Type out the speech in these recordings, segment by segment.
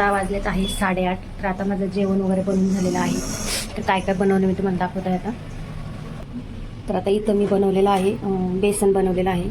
आता वाजलेत आहे साडेआठ. तर आता माझं जेवण वगैरे बनवून झालेलं आहे. तर काय काय बनवलं मी तुम्हाला दाखवत आहे आता. तर आता इथं मी बनवलेलं आहे बेसन बनवलेलं आहे.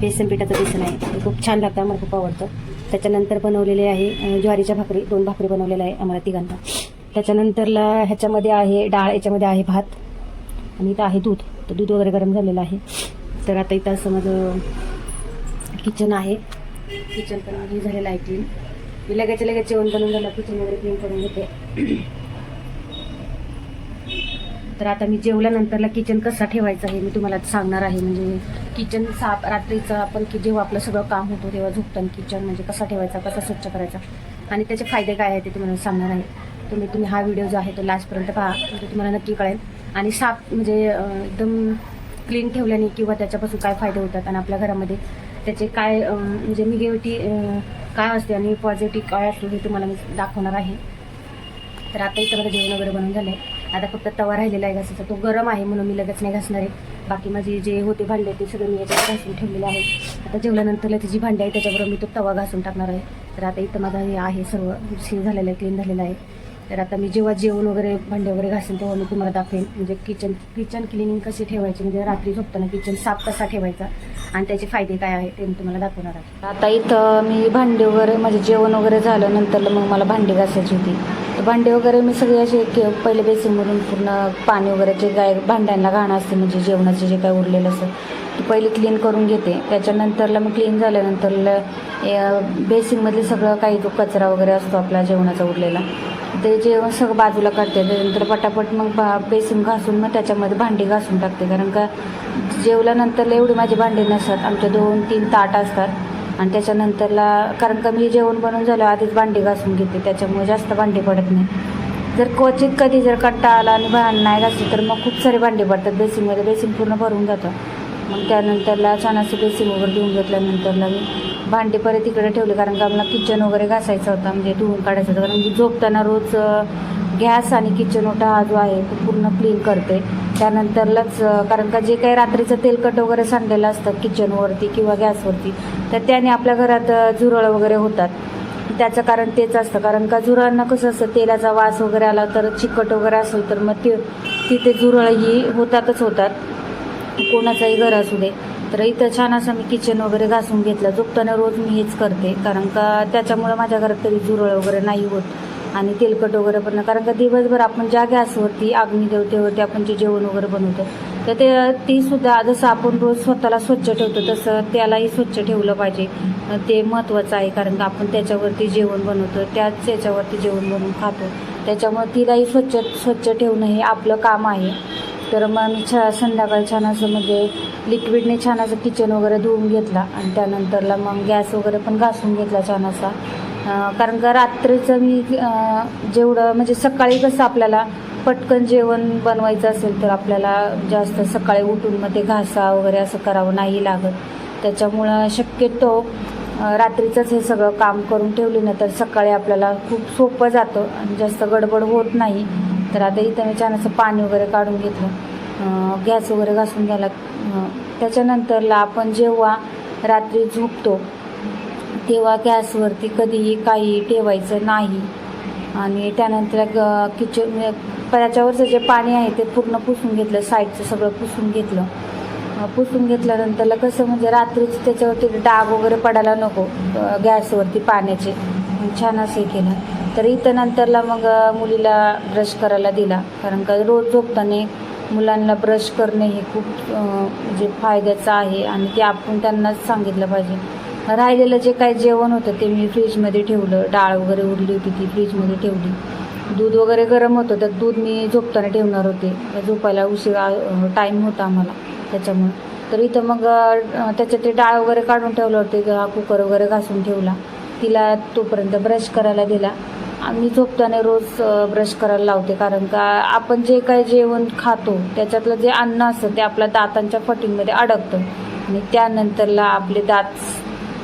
बेसन पिठाचं बेसन आहे. ते खूप छान लागतं आम्हाला खूप आवडतं. त्याच्यानंतर बनवलेले आहे ज्वारीच्या भाकरी. दोन भाकरी बनवलेल्या आहे आम्हाला तिघांना. त्याच्यानंतरला ह्याच्यामध्ये आहे डाळ याच्यामध्ये आहे भात. आणि इथं आहे दूध. तर दूध वगैरे गरम झालेलं आहे. तर आता इथं असं माझं किचन आहे. किचन पण हे झालेलं आहे क्लीन मी लगेच लगेच जेवण बनवून झालं किचन वगैरे क्लीन करून घेते. तर आता मी जेवल्यानंतरला किचन कसा ठेवायचं हे मी तुम्हाला सांगणार आहे. म्हणजे किचन साफ रात्रीचं आपण की जेव्हा आपलं सगळं काम होतं तेव्हा झोपताना किचन म्हणजे कसा ठेवायचा कसा स्वच्छ करायचा आणि त्याचे फायदे काय आहेत ते तुम्हाला सांगणार आहे. तुम्ही तुम्ही हा व्हिडिओ जो आहे तो लास्टपर्यंत पहा म्हणजे तुम्हाला नक्की कळेल. आणि साफ म्हणजे एकदम क्लीन ठेवल्याने किंवा त्याच्यापासून काय फायदे होतात आणि आपल्या घरामध्ये त्याचे काय म्हणजे निगेटिव्हिटी काय असते आणि पॉझिटिव्ह काय असतो हे तुम्हाला मी दाखवणार आहे. तर आता इथं माझं जेवण वगैरे बनवून झालं आहे आता फक्त तवा राहिलेला आहे घासाचा. तो गरम आहे म्हणून मी लगेच नाही घासणार आहे. बाकी माझे जे होते भांडे ते सगळे मी याच्यात घासून ठेवलेले आहे आता जेवल्यानंतरला त्याची जी भांडी आहे त्याच्याबरोबर मी तो तवा घासून टाकणार आहे. तर आता इथं माझं हे आहे सर्व सील झालेलं आहे क्लीन झालेलं आहे. तर आता मी जेव्हा जेवण वगैरे भांडे वगैरे घासेन तेव्हा मी तुम्हाला दाखवेन. म्हणजे किचन किचन क्लिनिंग कशी ठेवायची? म्हणजे रात्री झोपताना किचन साफ कसा ठेवायचा? आणि त्याचे फायदे काय आहे ते मी तुम्हाला दाखवणार आहे. आता इथं मी भांडे वगैरे म्हणजे जेवण वगैरे झालं नंतर मग मला भांडी घासायची होती. तर भांडे वगैरे मी सगळे असे पहिले बेसिनमधून पूर्ण पाणी वगैरे जे काय भांड्यांना घाण असते म्हणजे जेवणाचे जे काय उरलेलं असतं ते पहिले क्लीन करून घेते. त्याच्यानंतरला मग क्लीन झाल्यानंतरला बेसिनमधले सगळं काही जो कचरा वगैरे असतो आपला जेवणाचा उरलेला ते जेवण सगळं बाजूला काढते त्याच्यानंतर पटापट मग बा बेसिन घासून मग त्याच्यामध्ये भांडी घासून टाकते. कारण का जेवल्यानंतरला एवढी माझी भांडी नसतात. आमच्या दोन तीन ताट असतात. आणि त्याच्यानंतरला कारण का मी जेवण बनवून झालं आधीच भांडी घासून घेते. त्याच्यामुळे जास्त भांडी पडत नाही. जर क्वचित कधी जर कट्टा आला आणि भांड नाही घासली तर मग खूप सारे भांडी पडतात. बेसिनमध्ये बेसिन पूर्ण भरून जातं. मग त्यानंतरला छान असं वगैरे धुवून घेतल्यानंतरला मी भांडे परत इकडे ठेवले कारण का मला किचन वगैरे घासायचा होता म्हणजे धुवून काढायचं होतं. कारण मी झोपताना रोज गॅस आणि किचन ओटा हा जो आहे तो पूर्ण क्लीन करते. त्यानंतरलाच कारण का जे काही रात्रीचं तेलकट वगैरे सांडलेलं असतं किचनवरती किंवा गॅसवरती तर त्याने आपल्या घरात झुरळ वगैरे होतात. त्याचं कारण तेच असतं. कारण का झुरळांना कसं असतं तेलाचा वास वगैरे आला तर चिकट वगैरे असेल तर मग ते तिथे झुरळ ही होतातच होतात. कोणाचंही घर असू दे तर इथं छान असं मी किचन वगैरे घासून घेतलं. झोपताना रोज मी हेच करते कारण का त्याच्यामुळं माझ्या घरात तरी झुरळ वगैरे नाही होत आणि तेलकट वगैरे पण कारण का दिवसभर आपण ज्या गॅसवरती अग्निदेवतेवरती आपण जे जेवण वगैरे बनवतो तर ते ती सुद्धा जसं आपण रोज स्वतःला स्वच्छ ठेवतो तसं त्यालाही स्वच्छ ठेवलं पाहिजे. ते महत्त्वाचं आहे कारण का आपण त्याच्यावरती जेवण बनवतो त्याच याच्यावरती जेवण बनवून खातो. त्याच्यामुळे तिलाही स्वच्छ स्वच्छ ठेवणं हे आपलं काम आहे. तर मग मी छा संध्याकाळी छान असं म्हणजे लिक्विडने छान असं किचन वगैरे धुवून घेतला. आणि त्यानंतरला मग गॅस वगैरे पण घासून घेतला छान असा कारण का रात्रीचं मी जेवढं म्हणजे सकाळी कसं आपल्याला पटकन जेवण बनवायचं असेल तर आपल्याला जास्त सकाळी उठून मग ते घासा वगैरे असं करावं नाही लागत. त्याच्यामुळं शक्यतो रात्रीचंच हे सगळं काम करून ठेवले ना तर सकाळी आपल्याला खूप सोपं जातं आणि जास्त गडबड होत नाही. तर आता इथं मी छान असं पाणी वगैरे काढून घेतलं. गॅस वगैरे घासून घ्यायला त्याच्यानंतरला आपण जेव्हा रात्री झोपतो तेव्हा गॅसवरती कधीही काही ठेवायचं नाही. आणि त्यानंतर ग किचन म्हणजे त्याच्यावरचं जे पाणी आहे ते पूर्ण पुसून घेतलं साईडचं सगळं पुसून घेतलं. पुसून घेतल्यानंतरला कसं म्हणजे रात्रीच त्याच्यावरती डाग वगैरे पडायला नको गॅसवरती पाण्याचे. छान असं केलं. तर इथं नंतरला मग मुलीला ब्रश करायला दिला. कारण का रोज झोपताना मुलांना ब्रश करणे हे खूप म्हणजे फायद्याचं आहे आणि ते आपण त्यांनाच सांगितलं पाहिजे. राहिलेलं जे काही जेवण होतं ते मी फ्रीजमध्ये ठेवलं. डाळ वगैरे उरली होती ती फ्रीजमध्ये ठेवली. दूध वगैरे गरम होतं तर दूध मी झोपताना ठेवणार होते. झोपायला उशिरा टाईम होता आम्हाला त्याच्यामुळे. तर इथं मग त्याच्यात ते डाळ वगैरे काढून ठेवलं होते. कुकर वगैरे घासून ठेवला. तिला तोपर्यंत ब्रश करायला दिला. आम्ही झोपताना रोज ब्रश करायला लावते. कारण का आपण जे काही जेवण खातो त्याच्यातलं जे अन्न असतं ते आपल्या दातांच्या फटींमध्ये अडकतं. आणि त्यानंतरला आपले दात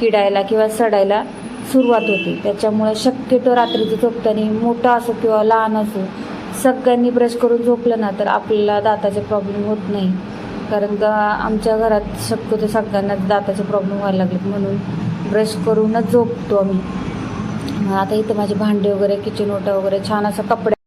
किडायला किंवा सडायला सुरुवात होते. त्याच्यामुळे शक्यतो रात्रीचं झोपताना मोठं असो किंवा लहान असो सगळ्यांनी ब्रश करून झोपलं ना तर आपल्याला दाताचे प्रॉब्लेम होत नाही. कारण का आमच्या घरात शक्यतो सगळ्यांना दाताचे प्रॉब्लेम व्हायला लागलेत. म्हणून ब्रश करूनच झोपतो आम्ही. आता इथं माझे भांडे वगैरे किचन ओटा वगैरे छान असं कपडे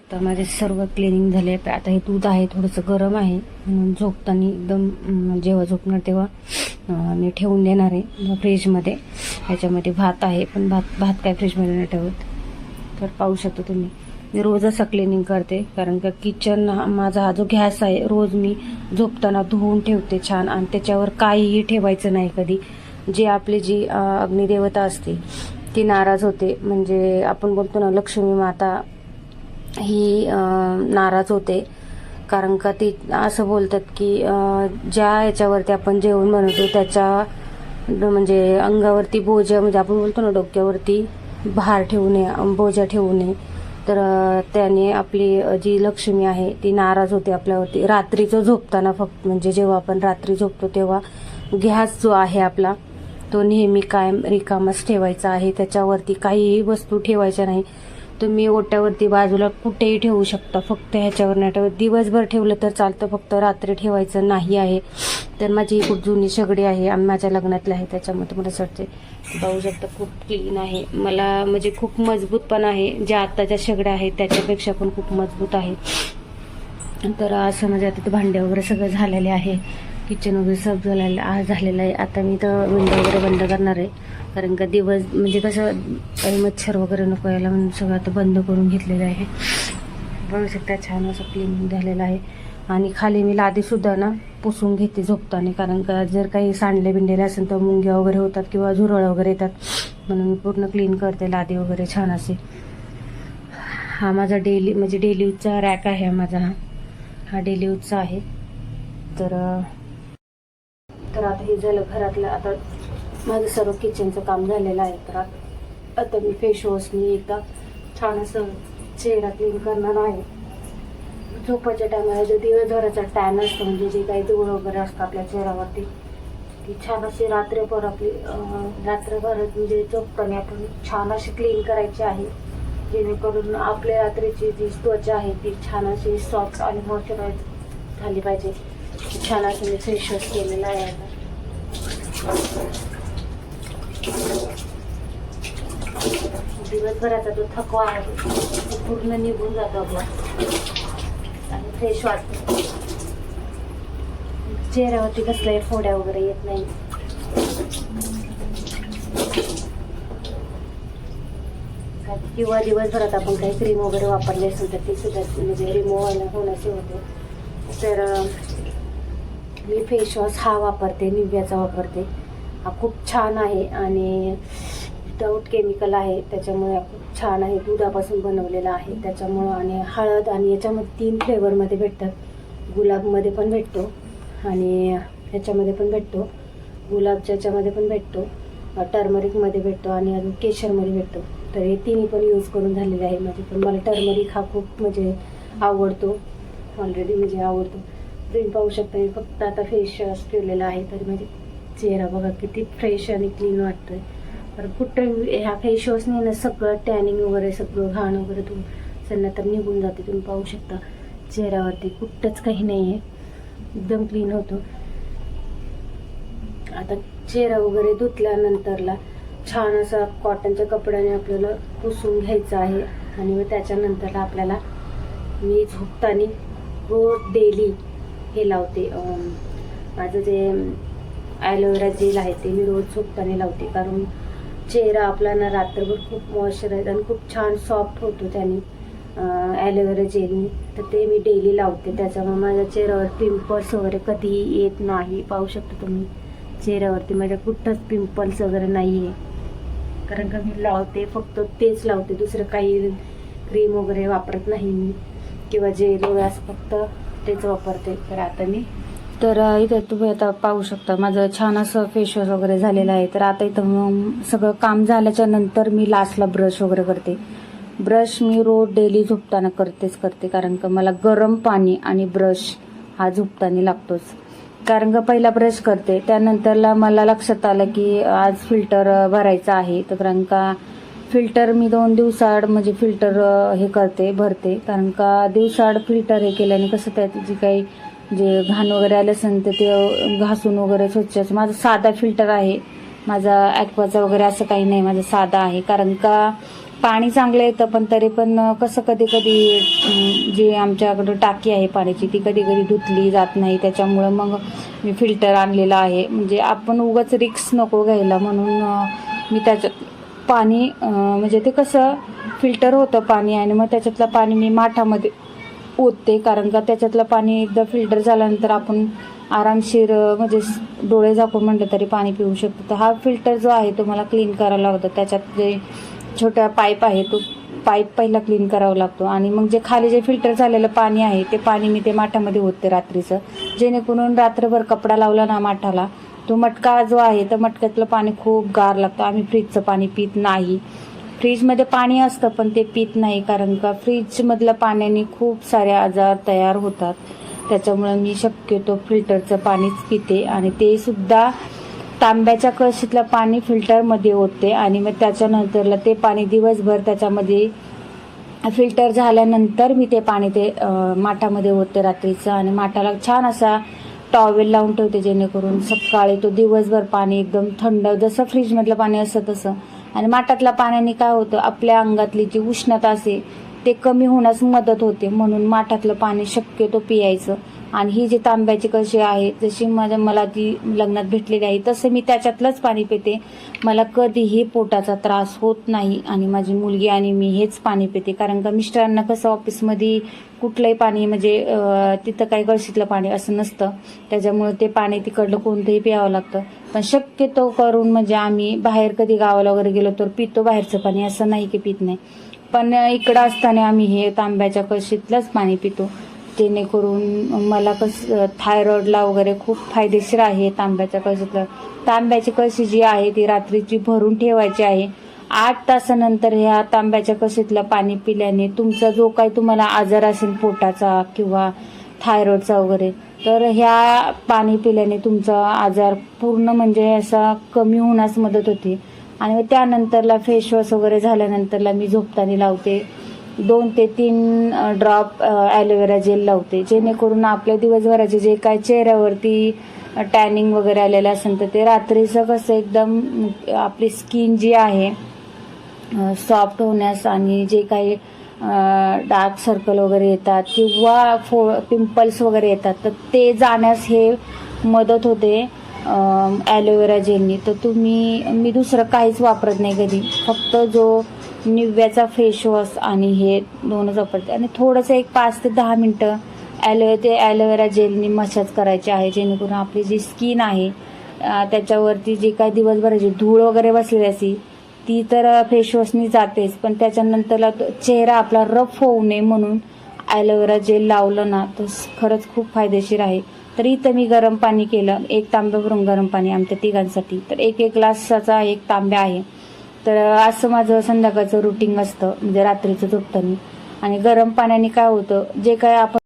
आता माझे सर्व क्लिनिंग झाले आता हे दूध आहे थोडंसं गरम आहे. म्हणून झोपताना एकदम जेव्हा झोपणार तेव्हा मी ठेवून देणार आहे फ्रीजमध्ये ह्याच्यामध्ये भात आहे पण भात भात काय फ्रीजमध्ये नाही ठेवत. तर पाहू शकता तुम्ही. मी रोज असं क्लिनिंग करते कारण का किचन हा माझा हा जो गॅस आहे रोज मी झोपताना धुवून ठेवते छान. आणि त्याच्यावर काहीही ठेवायचं नाही कधी. जे आपली जी अग्निदेवता असते ती नाराज होते. म्हणजे आपण बोलतो ना लक्ष्मी माता ही नाराज होते. कारण का ती असं बोलतात की ज्या याच्यावरती आपण जेवण बनवतो त्याच्या म्हणजे अंगावरती बोजा म्हणजे आपण बोलतो ना डोक्यावरती भार ठेवू नये बोजा ठेवू नये. तर त्याने आपली जी लक्ष्मी आहे ती नाराज होते आपल्यावरती. रात्रीचं झोपताना फक्त म्हणजे जेव्हा आपण रात्री झोपतो तेव्हा गॅस जो आहे आपला तो नेहमी कायम रिकामाच ठेवायचा आहे. त्याच्यावरती काहीही वस्तू ठेवायच्या नाही. तुम्ही ओट्यावरती बाजूला कुठेही ठेवू शकता. फक्त ह्याच्यावर नाही ठेवत. दिवसभर ठेवलं तर चालतं. फक्त रात्री ठेवायचं नाही आहे. तर माझी ही खूप जुनी शेगडी आहे आम्ही माझ्या लग्नातली आहे. त्याच्यामध्ये तुम्हाला असं वाटते पाहू शकता. खूप क्लीन आहे. मला म्हणजे खूप मजबूत पण आहे. ज्या आत्ताच्या शेगड्या आहेत त्याच्यापेक्षा पण खूप मजबूत आहे. तर असं म्हणजे आता ते भांडे वगैरे सगळं झालेले आहे. किचन वगैरे सब झालेलं आ- झालेलं आहे. आता मी तर विंडो वगैरे बंद करणार आहे. कारण का दिवस म्हणजे कसं काही मच्छर वगैरे नको यायला म्हणून सगळं आता बंद करून घेतलेलं आहे. बघू शकता छान असं क्लीन झालेलं आहे. आणि खाली मी लादीसुद्धा ना पुसून घेते झोपताना कारण का जर काही सांडले बिंडेले असेल तर मुंग्या वगैरे होतात किंवा झुरळ वगैरे येतात. म्हणून मी पूर्ण क्लीन करते लादी वगैरे छान असे. हा माझा डेली म्हणजे डेली यूजचा रॅक आहे माझा. हा हा डेली यूजचा आहे. तर तर आता हे झालं घरातलं. आता माझं सर्व किचनचं काम झालेलं आहे. तर आता मी फेस वॉशनी एकदा छान असं चेहरा क्लीन करणार आहे. झोपाच्या टायमाला जो दिवसभराचा टॅन असतो म्हणजे जे काही धूळ वगैरे असतं आपल्या चेहऱ्यावरती ती छान अशी रात्रभर आपली रात्रभर म्हणजे झोपताना आपण छान अशी क्लीन करायची आहे. जेणेकरून आपल्या रात्रीची जी त्वचा आहे ती छान अशी सॉफ्ट आणि मॉइश्चराईज झाली पाहिजे. छान असं मी फेश वॉश केलेला आहे आता. दिवसभराचा जो थकवा आहे. तो पूर्ण निघून जातो आपला. आणि फ्रेश वाटतो. चेहऱ्यावरती कसल्याही फोड्या वगैरे येत नाही. किंवा दिवसभरात आपण काही क्रीम वगैरे वापरले असेल तर ती सुद्धा म्हणजे रिमूव्ह होण्याचे होते. तर मी फेस वॉश हा वापरते निव्याचा वापरते. हा खूप छान आहे आणि विदाऊट केमिकल आहे त्याच्यामुळे छान आहे दुधापासून बनवलेलं आहे. त्याच्यामुळं आणि हळद आणि याच्यामध्ये तीन फ्लेवरमध्ये भेटतात. गुलाबमध्ये पण भेटतो आणि ह्याच्यामध्ये पण भेटतो. गुलाबच्या याच्यामध्ये पण भेटतो. टर्मरिकमध्ये भेटतो आणि अजून केशरमध्ये भेटतो. तर हे तिन्ही पण यूज करून झालेले आहे माझे. पण मला टर्मरिक हा खूप म्हणजे आवडतो. ऑलरेडी म्हणजे आवडतो. तुम्ही पाहू शकता मी फक्त आता फेस वॉश केलेला आहे. तर म्हणजे चेहरा बघा किती फ्रेश आणि क्लीन वाटतोय. तर कुठं ह्या फेस वॉशने ना सगळं टॅनिंग वगैरे सगळं घाण वगैरे तुम तर निघून जाते तुम्ही पाहू शकता. चेहऱ्यावरती कुठंच काही नाही आहे एकदम क्लीन होतो. आता चेहरा वगैरे धुतल्यानंतरला छान असा कॉटनच्या कपड्याने आपल्याला पुसून घ्यायचं आहे. आणि मग त्याच्यानंतर आपल्याला मी झोपताना रोज डेली हे लावते. माझं जे ॲलोवेरा जेल आहे ते मी रोज झोपताना लावते. कारण चेहरा आपला ना रात्रभर खूप मॉइश्चराईज आणि खूप छान सॉफ्ट होतो त्याने. ॲलोवेरा जेलने तर ते मी डेली लावते. त्याच्यामुळे माझ्या चेहऱ्यावर पिंपल्स वगैरे कधीही येत नाही. पाहू शकता तुम्ही. चेहऱ्यावरती माझ्या कुठंच पिंपल्स वगैरे नाही आहे कारण का मी लावते फक्त तेच लावते. दुसरं काही क्रीम वगैरे वापरत नाही मी. किंवा जेल वगैरे असं फक्त तेच वापरते. तर आता मी तर इथे तुम्ही आता पाहू शकता माझं छान असं फेशवॉश वगैरे झालेलं आहे. तर आता इथं मग सगळं काम झाल्याच्यानंतर मी लास्टला ब्रश वगैरे करते. ब्रश मी रोज डेली झोपताना करतेच करते कारण का मला गरम पाणी आणि ब्रश हा झोपताना लागतोच. कारण का पहिला ब्रश करते त्यानंतरला मला लक्षात आलं की आज फिल्टर भरायचा भरायचं आहे. तर कारण का फिल्टर मी दोन दिवसाआड म्हणजे फिल्टर हे करते भरते. कारण का दिवसाआड फिल्टर हे केल्याने कसं त्याची जी काही जे घाण वगैरे आलं असेल तर ते घासून वगैरे स्वच्छ माझा साधा फिल्टर आहे. माझा ॲक्वाचा वगैरे असं काही नाही. माझं साधा आहे. कारण का पाणी चांगलं येतं पण तरी पण कसं कधी कधी जे आमच्याकडं टाकी आहे पाण्याची ती कधी कधी धुतली जात नाही. त्याच्यामुळं मग मी फिल्टर आणलेलं आहे. म्हणजे आपण उगाच रिक्स नको घ्यायला. म्हणून मी त्याच्यात पाणी म्हणजे ते कसं फिल्टर होतं पाणी आणि मग त्याच्यातलं पाणी मी माठामध्ये ओतते कारण का त्याच्यातलं पाणी एकदा फिल्टर झाल्यानंतर आपण आरामशीर म्हणजे डोळे झाकून म्हटलं तरी पाणी पिऊ शकतो. तर हा फिल्टर जो आहे तो मला क्लीन करावा लागतो त्याच्यात जे छोटा पाईप आहे तो पाईप पहिला क्लीन करावा लागतो. आणि मग जे खाली जे फिल्टर झालेलं पाणी आहे ते पाणी मी ते माठामध्ये ओतते रात्रीचं. जेणेकरून रात्रभर कपडा लावला ना माठाला तो मटका जो आहे तर मटक्यातलं पाणी खूप गार लागतं. आम्ही फ्रीजचं पाणी पित नाही. फ्रीजमध्ये पाणी असतं पण ते पित नाही कारण का फ्रीजमधल्या पाण्याने खूप सारे आजार तयार होतात. त्याच्यामुळे मी शक्यतो फिल्टरचं पाणीच पिते आणि ते सुद्धा तांब्याच्या कळशीतलं पाणी फिल्टरमध्ये ओतते आणि मग त्याच्यानंतरला ते पाणी दिवसभर त्याच्यामध्ये फिल्टर झाल्यानंतर मी ते पाणी ते माठामध्ये ओतते रात्रीचं आणि माठाला छान असा टॉवेल लावून ठेवते जेणेकरून सकाळी तो दिवसभर पाणी एकदम थंड जसं फ्रीजमधलं पाणी असतं तसं. आणि माठातल्या पाण्याने काय होतं आपल्या अंगातली जी उष्णता असते ते कमी होण्यास मदत होते. म्हणून माठातलं पाणी शक्यतो पियायचं. आणि ही जी तांब्याची कशी आहे जशी माझ्या मला ती लग्नात भेटलेली आहे तसं मी त्याच्यातलंच पाणी पिते. मला कधीही पोटाचा त्रास होत नाही आणि माझी मुलगी आणि मी हेच पाणी पिते. कारण का मिस्टरांना कसं ऑफिसमध्ये कुठलंही पाणी म्हणजे तिथं काही कळशीतलं पाणी असं नसतं. त्याच्यामुळे ते पाणी तिकडलं कोणतंही प्यावं लागतं. पण शक्यतो करून म्हणजे आम्ही बाहेर कधी गावाला वगैरे गेलो तर पितो बाहेरचं पाणी असं नाही की पित नाही. पण इकडं असताना आम्ही हे तांब्याच्या कळशीतलंच पाणी पितो. जेणेकरून मला कसं थायरॉइडला वगैरे खूप फायदेशीर आहे तांब्याच्या कळशीतलं. तांब्याची कळशी जी आहे ती रात्रीची भरून ठेवायची आहे. आठ तासानंतर ह्या तांब्याच्या कळशीतलं पाणी पिल्याने तुमचा जो काही तुम्हाला आजार असेल पोटाचा किंवा थायरॉइडचा वगैरे तर ह्या पाणी पिल्याने तुमचा आजार पूर्ण म्हणजे असा कमी होण्यास मदत होते. आणि त्यानंतरला फेसवॉश वगैरे झाल्यानंतरला मी झोपताना लावते. दोन ते तीन ड्रॉप ॲलोवेरा जेल लावते. जेणेकरून आपल्या दिवसभराचे जे काय चेहऱ्यावरती टॅनिंग वगैरे आलेलं असेल तर ते रात्रीचं कसं एकदम आपली स्किन जी आहे सॉफ्ट होण्यास आणि जे काही डार्क सर्कल वगैरे येतात किंवा फो पिंपल्स वगैरे येतात तर ते जाण्यास हे मदत होते ॲलोवेरा जेलनी तर तुम्ही मी दुसरं काहीच वापरत नाही कधी. फक्त जो निव्याचा फेस वॉश आणि हे दोनच वापरते आणि थोडंसं एक पाच ते दहा मिनटं ॲलोवे ते ॲलोवेरा जेलनी मसाज करायचे आहे जेणेकरून आपली जी स्किन आहे त्याच्यावरती जे काही दिवसभराची धूळ वगैरे बसलेली असते ती तर फेशवॉशनी जातेच. पण त्याच्यानंतरला चेहरा आपला रफ होऊ नये म्हणून ॲलोवेरा जेल लावलं ना तर खरंच खूप फायदेशीर आहे. तर इथं मी गरम पाणी केलं. एक तांब्या भरून गरम पाणी आमच्या तिघांसाठी. तर एक एक ग्लासाचा एक तांब्या आहे. तर असं माझं संध्याकाळचं रुटीन असतं म्हणजे रात्रीचं झोपताना. आणि गरम पाण्याने काय होतं जे काय आपण